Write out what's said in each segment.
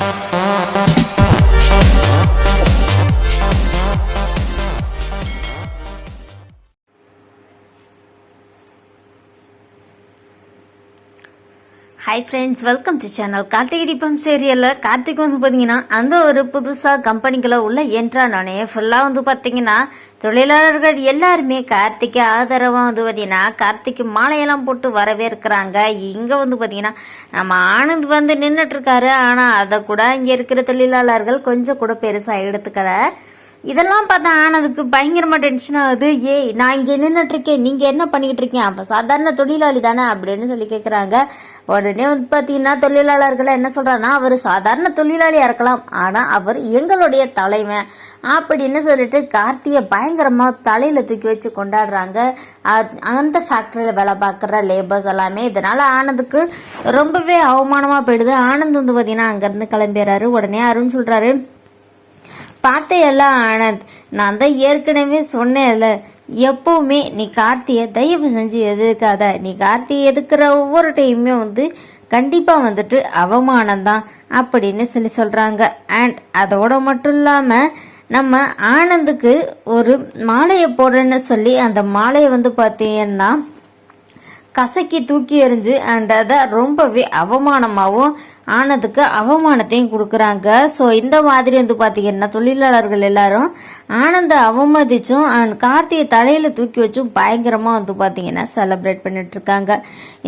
Bye. Hi friends welcome to channel Karthigai Deepam சீரியலில் கார்த்திக் வந்து பார்த்தீங்கன்னா அந்த ஒரு புதுசாக கம்பெனிக்குள்ளே உள்ள என்ட்ரானோடனே ஃபுல்லாக வந்து பார்த்தீங்கன்னா தொழிலாளர்கள் எல்லாருமே கார்த்திக்கு ஆதரவாக வந்து பார்த்தீங்கன்னா கார்த்திக்கு மாலையெல்லாம் போட்டு வரவேற்கிறாங்க. இங்கே வந்து பார்த்தீங்கன்னா நம்ம ஆனந்த் வந்து நின்றுட்டுருக்காரு ஆனால் அதை கூட இங்கே இருக்கிற தொழிலாளர்கள் கொஞ்சம் கூட பெருசாக எடுத்துக்கலை. இதெல்லாம் பார்த்தா ஆனதுக்கு பயங்கரமாக டென்ஷன் ஆகுது. ஏய் நான் இங்கே நின்றுட்டுருக்கேன் நீங்கள் என்ன பண்ணிக்கிட்டு இருக்கீங்க? அப்போ சாதாரண தொழிலாளி தானே அப்படின்னு சொல்லி கேட்குறாங்க உடனே வந்து பார்த்தீங்கன்னா தொழிலாளர்கள் என்ன சொல்கிறான்னா அவர் சாதாரண தொழிலாளியாக இருக்கலாம். ஆனால் அவர் எங்களுடைய தலைவன் அப்படின்னு சொல்லிட்டு கார்த்தியை பயங்கரமாக தலையில் தூக்கி வச்சு கொண்டாடுறாங்க. அந்த ஃபேக்ட்ரியில் வேலை பார்க்குற லேபர்ஸ் எல்லாமே இதனால் ஆனந்துக்கு ரொம்பவே அவமானமாக போயிடுது. ஆனந்த் வந்து பார்த்தீங்கன்னா அங்கேருந்து கிளம்பிடுறாரு. உடனே அருண் சொல்றாரு பார்த்தையெல்லாம் ஆனந்த். நான் தான் ஏற்கனவே சொன்னேன்ல. எப்பவுமே நீ கார்த்தியை தயவு செஞ்சு எதிர்க்காத. நீ கார்த்தியை எதுக்குற ஒவ்வொரு டைமுமே வந்து கண்டிப்பாக வந்துட்டு அவமானம் தான் அப்படின்னு சொல்லி சொல்கிறாங்க அண்ட் அதோட மட்டும் இல்லாமல் நம்ம ஆனந்துக்கு ஒரு மாலையை போடுறேன்னு சொல்லி அந்த மாலையை வந்து பார்த்தீங்கன்னா கசக்கி தூக்கி எறிஞ்சு அண்ட் அதை ரொம்பவே அவமானமாகவும் ஆனதுக்கு அவமானத்தையும் கொடுக்குறாங்க. ஸோ இந்த மாதிரி வந்து பார்த்தீங்கன்னா தொழிலாளர்கள் எல்லாரும் ஆனந்த அவமதிச்சும் அண்ட் கார்த்தியை தலையில தூக்கி வச்சும் பயங்கரமாக வந்து பார்த்தீங்கன்னா செலிப்ரேட் பண்ணிட்டு இருக்காங்க.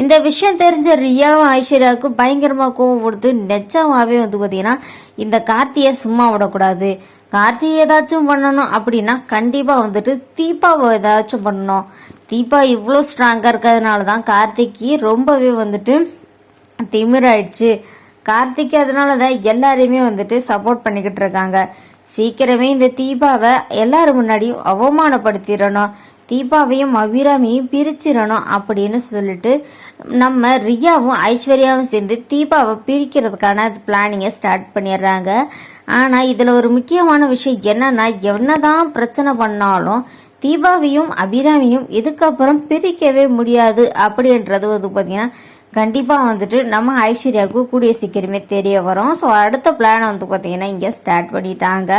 இந்த விஷயம் தெரிஞ்ச ரியாவும் ஐஸ்வர்யாவுக்கும் பயங்கரமாக கோவம் கொடுத்து நெச்சமாவே வந்து பார்த்தீங்கன்னா இந்த கார்த்தியை சும்மா விடக்கூடாது. கார்த்தி ஏதாச்சும் பண்ணணும் அப்படின்னா கண்டிப்பா வந்துட்டு தீபாவை ஏதாச்சும் பண்ணணும். தீபா இவ்வளோ ஸ்ட்ராங்காக இருக்கிறதுனால தான் கார்த்திக்கு ரொம்பவே வந்துட்டு திமிராயிடுச்சு. கார்த்திக் அதனால தான் எல்லாரையுமே வந்துட்டு சப்போர்ட் பண்ணிக்கிட்டு இருக்காங்க. சீக்கிரமே இந்த தீபாவை எல்லாரும் முன்னாடியும் அவமானப்படுத்திடணும். தீபாவையும் அபிராமியும் பிரிச்சிடணும் அப்படின்னு சொல்லிட்டு நம்ம ரியாவும் ஐஸ்வர்யாவும் சேர்ந்து தீபாவை பிரிக்கிறதுக்கான பிளானிங்கை ஸ்டார்ட் பண்ணிடுறாங்க. ஆனால் இதில் ஒரு முக்கியமான விஷயம் என்னன்னா என்னதான் பிரச்சனை பண்ணாலும் தீபாவையும் அபிராமியும் இதுக்கப்புறம் பிரிக்கவே முடியாது அப்படின்றது வந்து பார்த்தீங்கன்னா கண்டிப்பாக வந்துட்டு நம்ம ஐஸ்வர்யாவுக்கு கூடிய சீக்கிரமே தெரிய வரும். ஸோ அடுத்த பிளானை வந்து பார்த்தீங்கன்னா இங்கே ஸ்டார்ட் பண்ணிட்டாங்க.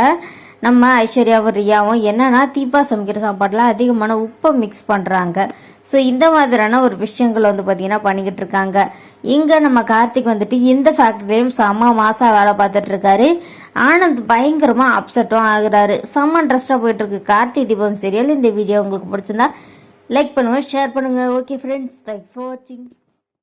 நம்ம ஐஸ்வர்யாவும் ரியாவும் என்னன்னா தீபா சமைக்கிற சாப்பாட்டில் அதிகமான உப்பை மிக்ஸ் பண்ணுறாங்க ஸோ இந்த மாதிரியான ஒரு விஷயங்கள் வந்து பார்த்தீங்கன்னா பண்ணிக்கிட்டு இருக்காங்க. இங்கே நம்ம கார்த்திக் வந்துட்டு இந்த ஃபேக்டரியும் செம்ம மாசா வேலை பார்த்துட்டு இருக்காரு. ஆனந்த் பயங்கரமா அப்செட்டும் ஆகுறாரு. செம்ம இன்ட்ரெஸ்டாக போயிட்டு இருக்கு கார்த்திக் தீபம் சீரியல் இந்த வீடியோ உங்களுக்கு பிடிச்சிருந்தா லைக் பண்ணுங்க ஷேர் பண்ணுங்க. ஓகே ஃப்ரெண்ட்ஸ் தேங்க்ஸ் ஃபார் வாட்சிங்